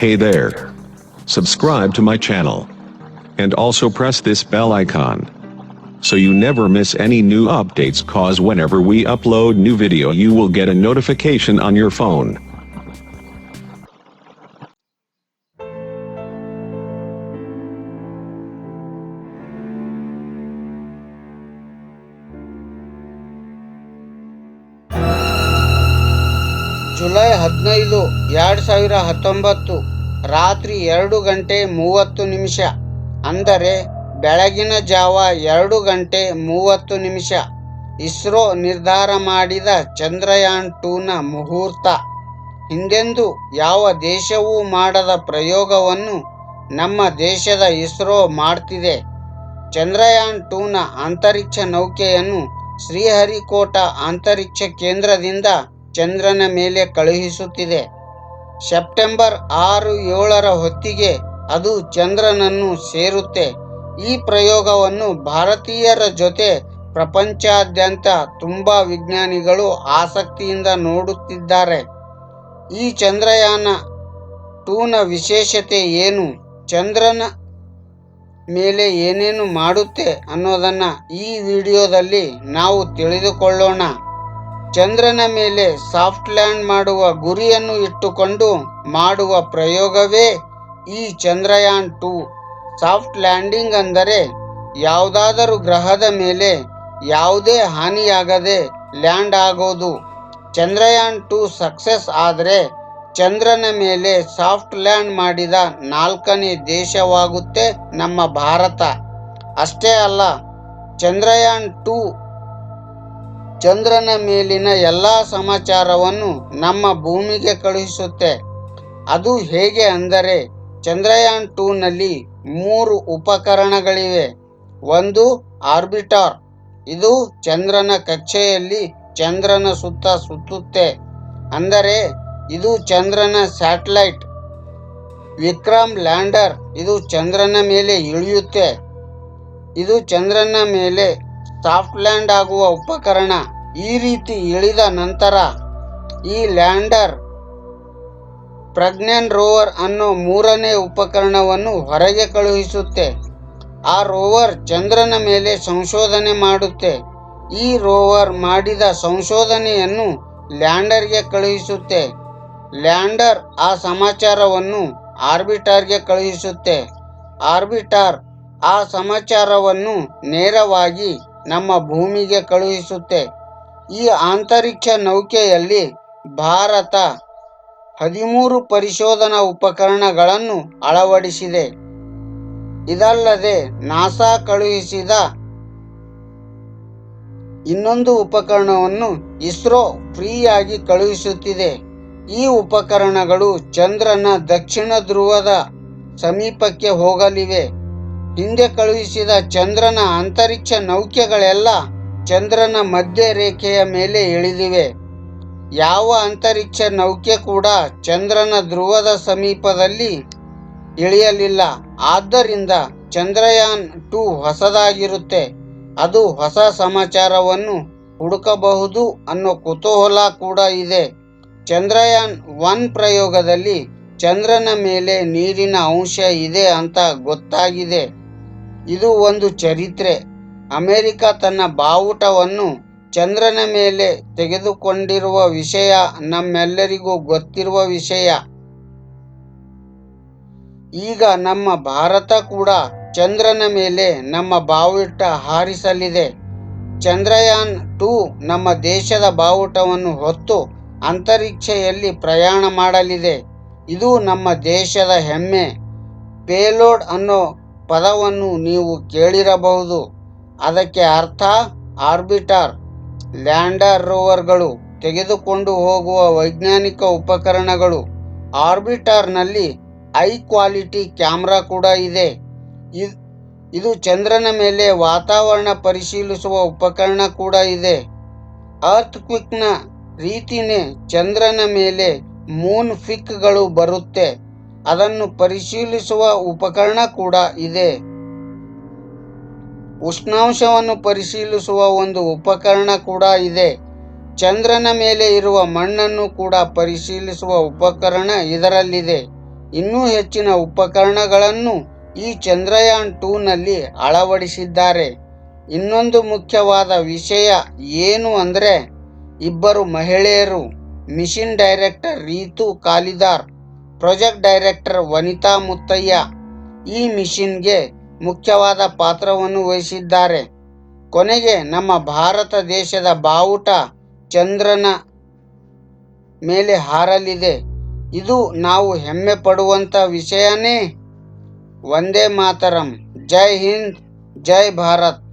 Hey there. Subscribe to my channel. And also press this bell icon. So you never miss any new updates cause whenever we upload new video you will get a notification on your phone. July ಹದಿನೈದು ಎರಡು ಸಾವಿರ ಹತ್ತೊಂಬತ್ತು ರಾತ್ರಿ ಎರಡು ಗಂಟೆ ಮೂವತ್ತು ನಿಮಿಷ. ಅಂದರೆ ಬೆಳಗಿನ ಜಾವ ಎರಡು ಗಂಟೆ ಮೂವತ್ತು ನಿಮಿಷ. ಇಸ್ರೋ ನಿರ್ಧಾರ ಮಾಡಿದ ಚಂದ್ರಯಾನ್ ಟೂನ ಮುಹೂರ್ತ. ಹಿಂದೆಂದು ಯಾವ ದೇಶವೂ ಮಾಡದ ಪ್ರಯೋಗವನ್ನು ನಮ್ಮ ದೇಶದ ಇಸ್ರೋ ಮಾಡ್ತಿದೆ. ಚಂದ್ರಯಾನ್ ಟೂನ ಅಂತರಿಕ್ಷ ನೌಕೆಯನ್ನು ಶ್ರೀಹರಿಕೋಟ ಅಂತರಿಕ್ಷ ಕೇಂದ್ರದಿಂದ ಚಂದ್ರನ ಮೇಲೆ ಕಳುಹಿಸುತ್ತಿದೆ. ಸೆಪ್ಟೆಂಬರ್ ಆರು ಏಳರ ಹೊತ್ತಿಗೆ ಅದು ಚಂದ್ರನನ್ನು ಸೇರುತ್ತೆ. ಈ ಪ್ರಯೋಗವನ್ನು ಭಾರತೀಯರ ಜೊತೆ ಪ್ರಪಂಚಾದ್ಯಂತ ತುಂಬ ವಿಜ್ಞಾನಿಗಳು ಆಸಕ್ತಿಯಿಂದ ನೋಡುತ್ತಿದ್ದಾರೆ. ಈ ಚಂದ್ರಯಾನ ಟೂನ ವಿಶೇಷತೆ ಏನು? ಚಂದ್ರನ ಮೇಲೆ ಏನೇನು ಮಾಡುತ್ತೆ ಅನ್ನೋದನ್ನ ಈ ವಿಡಿಯೋದಲ್ಲಿ ನಾವು ತಿಳಿದುಕೊಳ್ಳೋಣ. ಚಂದ್ರನ ಮೇಲೆ ಸಾಫ್ಟ್ ಲ್ಯಾಂಡ್ ಮಾಡುವ ಗುರಿಯನ್ನು ಇಟ್ಟುಕೊಂಡು ಮಾಡುವ ಪ್ರಯೋಗವೇ ಈ ಚಂದ್ರಯಾನ್ ಟೂ. ಸಾಫ್ಟ್ ಲ್ಯಾಂಡಿಂಗ್ ಅಂದರೆ ಯಾವುದಾದರೂ ಗ್ರಹದ ಮೇಲೆ ಯಾವುದೇ ಹಾನಿಯಾಗದೆ ಲ್ಯಾಂಡ್ ಆಗೋದು. ಚಂದ್ರಯಾನ್ ಟೂ ಸಕ್ಸಸ್ ಆದರೆ ಚಂದ್ರನ ಮೇಲೆ ಸಾಫ್ಟ್ ಲ್ಯಾಂಡ್ ಮಾಡಿದ ನಾಲ್ಕನೇ ದೇಶವಾಗುತ್ತೆ ನಮ್ಮ ಭಾರತ. ಅಷ್ಟೇ ಅಲ್ಲ, ಚಂದ್ರಯಾನ್ ಟೂ ಚಂದ್ರನ ಮೇಲಿನ ಎಲ್ಲ ಸಮಾಚಾರವನ್ನು ನಮ್ಮ ಭೂಮಿಗೆ ಕಳುಹಿಸುತ್ತೆ. ಅದು ಹೇಗೆ ಅಂದರೆ, ಚಂದ್ರಯಾನ್ ಟೂನಲ್ಲಿ ಮೂರು ಉಪಕರಣಗಳಿವೆ. ಒಂದು ಆರ್ಬಿಟಾರ್, ಇದು ಚಂದ್ರನ ಕಕ್ಷೆಯಲ್ಲಿ ಚಂದ್ರನ ಸುತ್ತ ಸುತ್ತುತ್ತೆ. ಅಂದರೆ, ಇದು ಚಂದ್ರನ ಸ್ಯಾಟಲೈಟ್. ವಿಕ್ರಮ್ ಲ್ಯಾಂಡರ್, ಇದು ಚಂದ್ರನ ಮೇಲೆ ಇಳಿಯುತ್ತೆ. ಇದು ಚಂದ್ರನ ಮೇಲೆ ಸಾಫ್ಟ್ ಲ್ಯಾಂಡ್ ಆಗುವ ಉಪಕರಣ. ಈ ರೀತಿ ಇಳಿದ ನಂತರ ಈ ಲ್ಯಾಂಡರ್ ಪ್ರಜ್ಞಾನ್ ರೋವರ್ ಅನ್ನೋ ಮೂರನೇ ಉಪಕರಣವನ್ನು ಹೊರಗೆ ಕಳುಹಿಸುತ್ತೆ. ಆ ರೋವರ್ ಚಂದ್ರನ ಮೇಲೆ ಸಂಶೋಧನೆ ಮಾಡುತ್ತೆ. ಈ ರೋವರ್ ಮಾಡಿದ ಸಂಶೋಧನೆಯನ್ನು ಲ್ಯಾಂಡರ್ಗೆ ಕಳುಹಿಸುತ್ತೆ. ಲ್ಯಾಂಡರ್ ಆ ಸಮಾಚಾರವನ್ನು ಆರ್ಬಿಟಾರ್ಗೆ ಕಳುಹಿಸುತ್ತೆ. ಆರ್ಬಿಟಾರ್ ಆ ಸಮಾಚಾರವನ್ನು ನೇರವಾಗಿ ನಮ್ಮ ಭೂಮಿಗೆ ಕಳುಹಿಸುತ್ತೆ. ಈ ಅಂತರಿಕ್ಷ ನೌಕೆಯಲ್ಲಿ ಭಾರತ ಹದಿಮೂರು ಪರಿಶೋಧನಾ ಉಪಕರಣಗಳನ್ನು ಅಳವಡಿಸಿದೆ. ಇದಲ್ಲದೆ ನಾಸಾ ಕಳುಹಿಸಿದ ಇನ್ನೊಂದು ಉಪಕರಣವನ್ನು ಇಸ್ರೋ ಫ್ರೀಯಾಗಿ ಕಳುಹಿಸುತ್ತಿದೆ. ಈ ಉಪಕರಣಗಳು ಚಂದ್ರನ ದಕ್ಷಿಣ ಧ್ರುವದ ಸಮೀಪಕ್ಕೆ ಹೋಗಲಿವೆ. ಹಿಂದೆ ಕಳುಹಿಸಿದ ಚಂದ್ರನ ಅಂತರಿಕ್ಷ ನೌಕೆಗಳೆಲ್ಲ ಚಂದ್ರನ ಮಧ್ಯ ರೇಖೆಯ ಮೇಲೆ ಇಳಿದಿವೆ. ಯಾವ ಅಂತರಿಕ್ಷ ನೌಕೆ ಕೂಡ ಚಂದ್ರನ ಧ್ರುವದ ಸಮೀಪದಲ್ಲಿ ಇಳಿಯಲಿಲ್ಲ. ಆದ್ದರಿಂದ ಚಂದ್ರಯಾನ್ ಟು ಹೊಸದಾಗಿರುತ್ತೆ. ಅದು ಹೊಸ ಸಮಾಚಾರವನ್ನು ಹುಡುಕಬಹುದು ಅನ್ನೋ ಕುತೂಹಲ ಕೂಡ ಇದೆ. ಚಂದ್ರಯಾನ್ ಒನ್ ಪ್ರಯೋಗದಲ್ಲಿ ಚಂದ್ರನ ಮೇಲೆ ನೀರಿನ ಅಂಶ ಇದೆ ಅಂತ ಗೊತ್ತಾಗಿದೆ. ಇದು ಒಂದು ಚರಿತ್ರೆ. ಅಮೆರಿಕ ತನ್ನ ಬಾವುಟವನ್ನು ಚಂದ್ರನ ಮೇಲೆ ತೆಗೆದುಕೊಂಡಿರುವ ವಿಷಯ ನಮ್ಮೆಲ್ಲರಿಗೂ ಗೊತ್ತಿರುವ ವಿಷಯ. ಈಗ ನಮ್ಮ ಭಾರತ ಕೂಡ ಚಂದ್ರನ ಮೇಲೆ ನಮ್ಮ ಬಾವುಟ ಹಾರಿಸಲಿದೆ. ಚಂದ್ರಯಾನ್ ಟೂ ನಮ್ಮ ದೇಶದ ಬಾವುಟವನ್ನು ಹೊತ್ತು ಅಂತರಿಕ್ಷೆಯಲ್ಲಿ ಪ್ರಯಾಣ ಮಾಡಲಿದೆ. ಇದು ನಮ್ಮ ದೇಶದ ಹೆಮ್ಮೆ. ಪೇಲೋಡ್ ಅನ್ನೋ ಪದವನ್ನು ನೀವು ಕೇಳಿರಬಹುದು. ಅದಕ್ಕೆ ಅರ್ಥ, ಆರ್ಬಿಟರ್, ಲ್ಯಾಂಡರ್ ರೋವರ್ಗಳು, ತೆಗೆದುಕೊಂಡು ಹೋಗುವ ವೈಜ್ಞಾನಿಕ ಉಪಕರಣಗಳು. ಆರ್ಬಿಟರ್ನಲ್ಲಿ ಐ ಕ್ವಾಲಿಟಿ ಕ್ಯಾಮ್ರಾ ಕೂಡ ಇದೆ. ಇದ್- ಚಂದ್ರನ ಮೇಲೆ ವಾತಾವರಣ ಪರಿಶೀಲಿಸುವ ಉಪಕರಣ ಕೂಡ ಇದೆ. ಅರ್ತ್ ಕ್ವಿಕ್ನ ರೀತಿನೇ ಚಂದ್ರನ ಮೇಲೆ ಮೂನ್ ಫಿಕ್ಗಳು ಬರುತ್ತೆ. ಅದನ್ನು ಪರಿಶೀಲಿಸುವ ಉಪಕರಣ ಕೂಡ ಇದೆ. ಉಷ್ಣಾಂಶವನ್ನು ಪರಿಶೀಲಿಸುವ ಒಂದು ಉಪಕರಣ ಕೂಡ ಇದೆ. ಚಂದ್ರನ ಮೇಲೆ ಇರುವ ಮಣ್ಣನ್ನು ಕೂಡ ಪರಿಶೀಲಿಸುವ ಉಪಕರಣ ಇದರಲ್ಲಿದೆ. ಇನ್ನೂ ಹೆಚ್ಚಿನ ಉಪಕರಣಗಳನ್ನು ಈ ಚಂದ್ರಯಾನ್ ಟೂನಲ್ಲಿ ಅಳವಡಿಸಿದ್ದಾರೆ. ಇನ್ನೊಂದು ಮುಖ್ಯವಾದ ವಿಷಯ ಏನು ಅಂದರೆ, ಇಬ್ಬರು ಮಹಿಳೆಯರು, mission director Ritu Kalidar, project director Vanitha Muttayya. ಈ ಮಿಷನ್ಗೆ ಮುಖ್ಯವಾದ ಪಾತ್ರವನ್ನು ವಹಿಸಿದ್ದಾರೆ. ಕೊನೆಗೆ ನಮ್ಮ ಭಾರತ ದೇಶದ ಬಾವುಟ ಚಂದ್ರನ ಮೇಲೆ ಹಾರಲಿದೆ. ಇದು ನಾವು ಹೆಮ್ಮೆ ಪಡುವಂಥ ವಿಷಯನೇ. ವಂದೇ ಮಾತರಂ. ಜೈ ಹಿಂದ್, ಜೈ ಭಾರತ್.